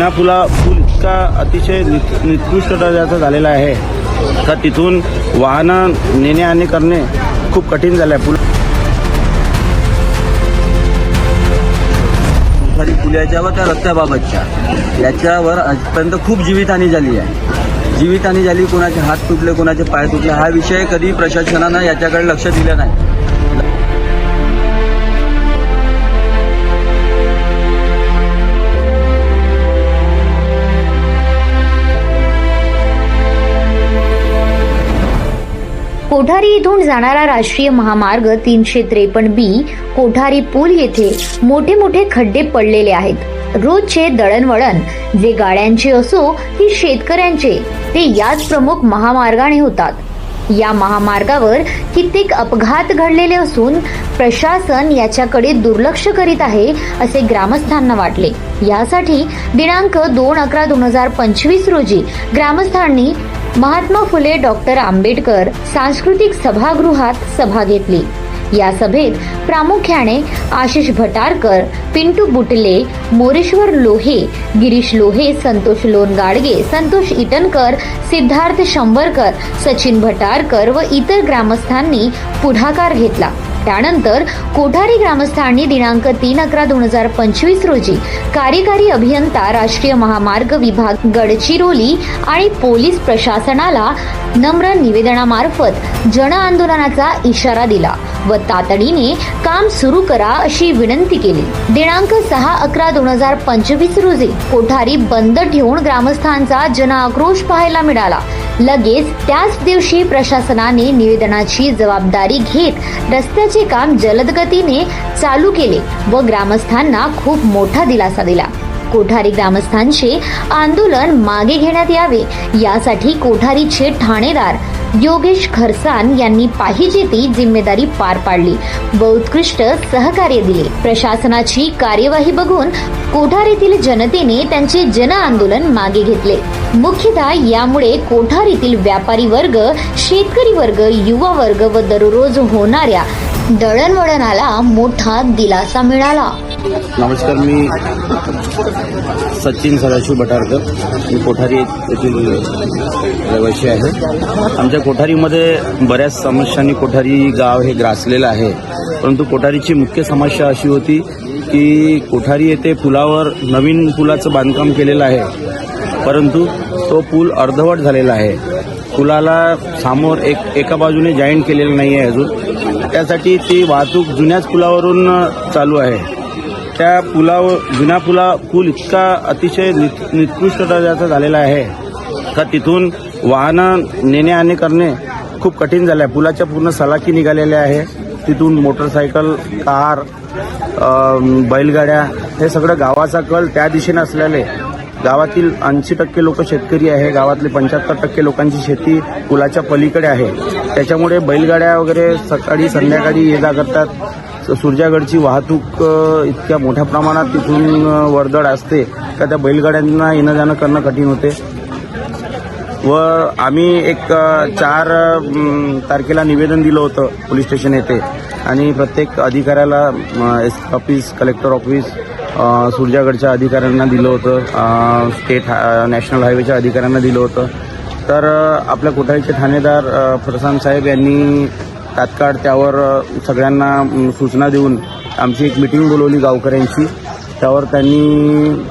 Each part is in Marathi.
जुन्या पुला पूल इतका अतिशय निकृष्ट दर्जाचा झालेला आहे. का तिथून वाहनं नेणे आणि करणे खूप कठीण झालं आहे पूल खाली पुलाच्या व त्या रस्त्याबाबतच्या. याच्यावर आजपर्यंत खूप जीवितहानी झाली आहे. जीवितहानी झाली कोणाचे हात तुटले कोणाचे पाय तुटले हा विषय कधी प्रशासनानं याच्याकडे लक्ष दिलं नाही. कोठारी इथून जाणारा राष्ट्रीय महामार्ग तीनशे त्रेपन्न बी कोठारी पूल येथे मोठे मोठे खड्डे पडलेले आहेत. रोजचे दळणवळण जे गाड्यांचे असो की शेतकऱ्यांचे ते याच प्रमुख महामार्गाने होतात. या महामार्गावर कित्येक अपघात घडलेले असून प्रशासन याच्याकडे दुर्लक्ष करीत आहे असे ग्रामस्थांना वाटले. यासाठी दिनांक दोन अकरा दोन हजार पंचवीस रोजी ग्रामस्थांनी महात्मा फुले डॉक्टर आंबेडकर सांस्कृतिक सभागृहात सभा घेतली. या सभेत प्रामुख्याने आशिष भटारकर पिंटू बुटले मोरेश्वर लोहे गिरीश लोहे संतोष लोणगाडगे संतोष इटनकर सिद्धार्थ शंभरकर सचिन भटारकर व इतर ग्रामस्थांनी पुढाकार घेतला. त्यानंतर कोठारी ग्रामस्थांनी दिनांक तीन अकरा दोन हजार पंचवीस रोजी कार्यकारी अभियंता राष्ट्रीय महामार्ग विभाग गडचिरोली आणि पोलीस प्रशासनाला नम्र निवेदनामार्फत जन आंदोलनाचा इशारा दिला व तातडीने काम सुरू करा अशी विनंती केली. दिनांक सहा अकरा दोन हजार पंचवीस रोजी कोठारी बंद ठेवून ग्रामस्थांचा जनआक्रोश पाहायला मिळाला. लगेच त्याच दिवशी प्रशासनाने निवेदनाची जबाबदारी घेत रस्त्याचे काम जलदगतीने चालू केले व ग्रामस्थांना खूप मोठा दिलासा दिला. कोठारी ग्रामस्थांचे आंदोलन मागे घेण्यात यावे. यासाठी कोठारीचे ठाणेदार योगेश खरसान यांनी पाहिजे ती जिम्मेदारी पार पाडली. व उत्कृष्ट सहकार्य दिले. प्रशासनाची कार्यवाही बघून कोठारीतील जनतेने त्यांचे जन आंदोलन मागे घेतले. मुख्यतः यामुळे कोठारीतील व्यापारी वर्ग शेतकरी वर्ग युवा वर्ग व दररोज होणाऱ्या दळणवळणाला मोठा दिलासा मिळाला. नमस्कार मी सचिन सदाशिव भटारकर मी कोठारी येथील रहिवाशी आहे. आमच्या कोठारीमध्ये बऱ्याच समस्यांनी कोठारी गाव हे ग्रासलेलं आहे. परंतु कोठारीची मुख्य समस्या अशी होती की कोठारी येथे पुलावर नवीन पुलाचं बांधकाम केलेलं आहे. परंतु तो पूल अर्धवट झालेला आहे. पुलाला समोर एक एका बाजूने जॉईंट केलेलं नाही आहे अजून. त्यासाठी ती वाहतूक जुन्याच पुलावरून चालू आहे. त्या पुलावर जुन्या पुला पूल इतका अतिशय नित- निकृष्ट दर्जाचा झालेला आहे का तिथून वाहनं नेणे आणि करणे खूप कठीण झालं आहे पुलाच्या पूर्ण सलाखी निघालेल्या आहे. तिथून मोटरसायकल कार बैलगाड्या हे सगळं गावाचा कल त्या दिशेने असल्याने गावातील ऐंशी टक्के लोक शेतकरी आहे. गावातले पंच्याहत्तर टक्के लोकांची शेती पुलाच्या पलीकडे आहे. त्याच्यामुळे बैलगाड्या वगैरे सकाळी संध्याकाळी ये जा करतात. सुरजागडची वाहतूक इतक्या मोठ्या प्रमाणात तिथून वर्दळ असते का त्या बैलगाड्यांना येणं जाणं करणं कठीण होते. व आम्ही एक चार तारखेला निवेदन दिलं होतं पोलीस स्टेशन येथे. आणि प्रत्येक अधिकाऱ्याला एस ऑफिस कलेक्टर ऑफिस सुरजागडच्या अधिकाऱ्यांना दिलं होतं स्टेट हा- नॅशनल हायवेच्या अधिकाऱ्यांना दिलं होतं. तर आपल्या कोठारीचे ठाणेदार फरसान साहेब यांनी तात्काळ त्यावर सगळ्यांना सूचना देऊन आमची एक मिटिंग बोलवली गावकऱ्यांची. त्यावर त्यांनी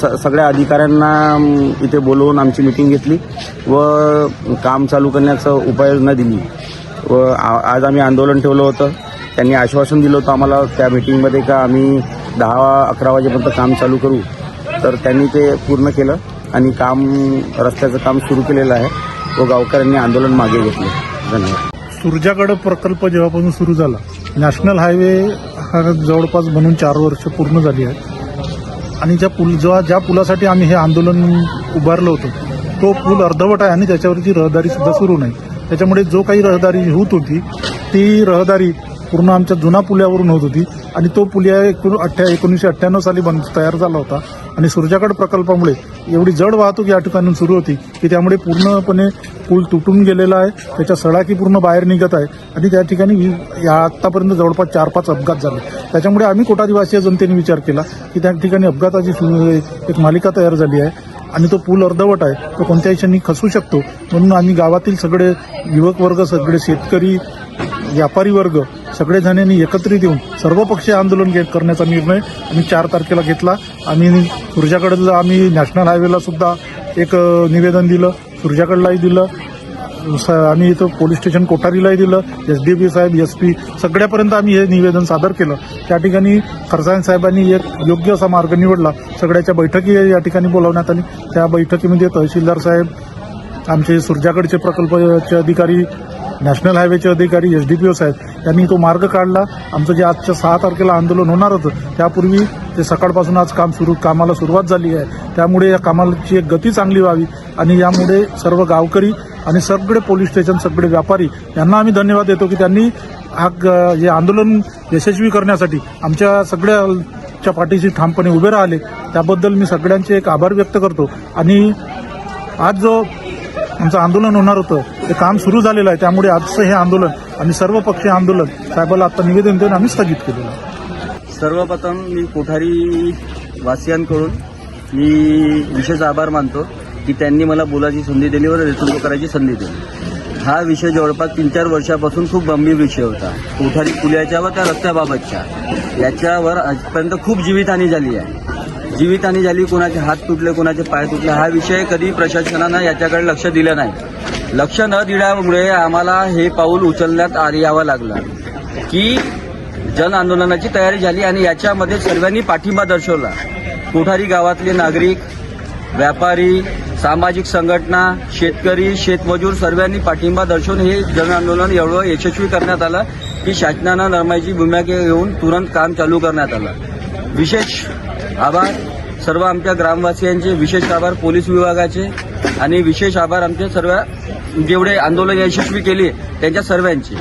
स- सगळ्या अधिकाऱ्यांना इथे बोलवून आमची मिटिंग घेतली व काम चालू करण्याचं उपाययोजना दिली. व आ- आज आम्ही आंदोलन ठेवलं होतं. त्यांनी आश्वासन दिलं होतं आम्हाला त्या मिटिंगमध्ये का आम्ही दहा अकरा वाजेपर्यंत काम चालू करू. तर त्यांनी ते पूर्ण केलं आणि काम रस्त्याचं काम सुरू केलेलं आहे व गावकऱ्यांनी आंदोलन मागे घेतलं. धन्यवाद. सुरजागड प्रकल्प जेव्हापासून सुरू झाला नॅशनल हायवे हा जवळपास बनून चार वर्ष पूर्ण झाली आहे. आणि ज्या पुल जेव्हा ज्या पुलासाठी आम्ही हे आंदोलन उभारलं होतं तो पूल अर्धवट आहे आणि त्याच्यावरची रहदारी सुद्धा सुरू नाही. त्याच्यामुळे जो काही रहदारी होत होती ती रहदारी पूर्ण आमच्या जुना पुल्यावरून होत होती आणि तो पुलिया एकूण अठ्ठ्या एकोणीसशे अठ्ठ्याण्णव साली बन तयार झाला होता. आणि सूर्जागड प्रकल्पामुळे एवढी जड वाहतूक या ठिकाणून सुरू होती की त्यामुळे पूर्णपणे पूल तुटून गेलेला आहे. त्याच्या सळाकी पूर्ण बाहेर निघत आहे. आणि त्या ठिकाणी या आतापर्यंत जवळपास चार पाच अपघात झाले. त्याच्यामुळे आम्ही कोटादिवासीय जनतेने विचार केला की त्या ठिकाणी अपघाताची एक मालिका तयार झाली आहे. आणि तो पूल अर्धवट आहे. तो कोणत्याही क्षणी खसू शकतो. म्हणून आम्ही गावातील सगळे युवक वर्ग सगळे शेतकरी व्यापारी वर्ग सगळे जणांनी एकत्रित येऊन सर्वपक्षीय आंदोलन करण्याचा निर्णय आम्ही चार तारखेला घेतला. आम्ही सूर्जाकडे आम्ही नॅशनल हायवेला सुद्धा एक निवेदन दिलं. सूर्जाकडलाही दिलं. स- आम्ही इथं पोलीस स्टेशन कोठारीलाही दिलं. एस डी पी साहेब एस पी सगळ्यापर्यंत आम्ही हे निवेदन सादर केलं. त्या ठिकाणी खरसाण साहेबांनी एक योग्य असा मार्ग निवडला. सगळ्याच्या बैठकी या ठिकाणी बोलावण्यात आली. त्या बैठकीमध्ये तहसीलदार साहेब आमचे सुरजाकडचे प्रकल्पचे अधिकारी नॅशनल हायवेचे अधिकारी एस डी पी ओ साहेब यांनी तो मार्ग काढला. आमचं जे आजच्या सहा तारखेला आंदोलन होणार होतं त्यापूर्वी ते सकाळपासून आज काम सुरू कामाला सुरुवात झाली आहे. त्यामुळे या कामाची एक गती चांगली व्हावी आणि यामुळे सर्व गावकरी आणि सगळे पोलीस स्टेशन सगळे व्यापारी यांना आम्ही धन्यवाद देतो की त्यांनी हा ग- हे आंदोलन यशस्वी करण्यासाठी आमच्या सगळ्याच्या पाठीशी ठामपणे उभे राहिले. त्याबद्दल मी सगळ्यांचे एक आभार व्यक्त करतो. आणि आज जो आमचं आंदोलन होणार होतं ते काम सुरू झालेलं आहे. त्यामुळे आजचं हे आंदोलन आणि सर्व पक्षीय आंदोलन साहेबाला आता निवेदन देऊन आम्ही स्थगित केलेलं आहे. सर्वप्रथम मी कोठारी वासियांकडून मी विशेष आभार मानतो की त्यांनी मला बोलायची संधी दिली व नेतृत्व करायची संधी दिली. हा विषय जवळपास तीन चार वर्षापासून खूप गंभीर विषय होता. कोठारी पुल्याच्या व त्या रस्त्याबाबतच्या याच्यावर आजपर्यंत खूप जीवितहानी झाली आहे. जीवितहानी झाली कोणाचे हात तुटले कोणाचे पाय तुटले हा विषय कधी प्रशासनानं याच्याकडे लक्ष दिलं नाही. लक्ष न दिल्यामुळे आम्हाला हे पाऊल उचलण्यात आ- यावं लागलं. की जन आंदोलनाची तयारी झाली आणि याच्यामध्ये सर्वांनी पाठिंबा दर्शवला. कोठारी गावातले नागरिक व्यापारी सामाजिक संघटना शेतकरी शेतमजूर सर्वांनी पाठिंबा दर्शवून हे जन आंदोलन एवढं यशस्वी करण्यात आलं की शासनानं नरमाईची भूमिका घेऊन तुरंत काम चालू करण्यात आलं. विशेष आभार सर्व आमच्या ग्रामवासियांचे विशेष आभार पोलीस विभागाचे आणि विशेष आभार आमचे सर्व जेवढे आंदोलन यशस्वी केले त्यांच्या सर्वांचे.